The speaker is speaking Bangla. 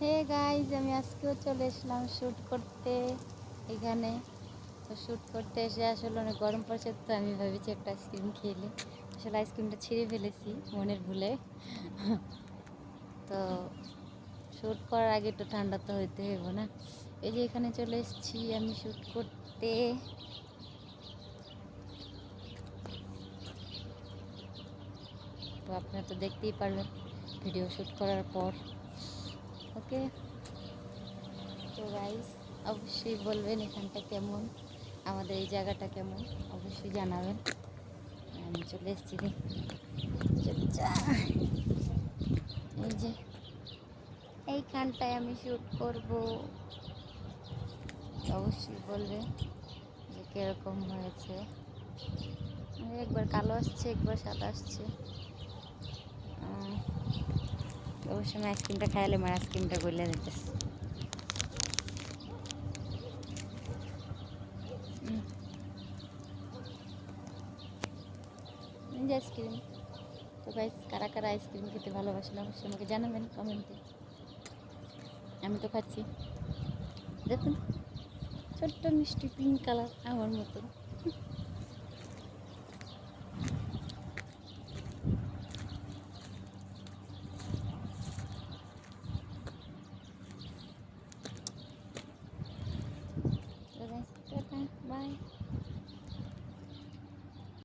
হে গাইজ আমি আজকেও চলে এসলাম শ্যুট করতে এখানে। তো শ্যুট করতে এসে আসলে অনেক গরম পড়ছে, তো আমি ভেবেছি একটা আইসক্রিম খেলে আসলে আইসক্রিমটা ছিঁড়ে ফেলেছি, মনের ভুলে। তো শ্যুট করার আগে একটু ঠান্ডা তো হইতে হইব না। এই যে এখানে চলে এসেছি আমি শ্যুট করতে। তো আপনারা তো দেখতেই পারবেন ভিডিও শ্যুট করার পর। ওকে? তো গাইস অবশ্যই বলবেন এখানটা কেমন, আমাদের এই জায়গাটা কেমন, অবশ্যই জানাবেন। আমি চলে এসেছি। এই যে, এইখানটায় আমি শ্যুট করব। অবশ্যই বলবে যে কীরকম হয়েছে। একবার কালো আসছে, একবার সাদা আসছে। আহ, অবশ্যই আমি আইসক্রিমটা খাইলে আমার আইসক্রিমটা গলে দিতেছে। আইসক্রিম। তো গাইস কারা কারা আইসক্রিম খেতে ভালোবাসেন অবশ্যই আমাকে জানাবেন কমেন্টে। আমি তো খাচ্ছি। দেখুন ছোট্ট মিষ্টি পিঙ্ক কালার আমার মতন।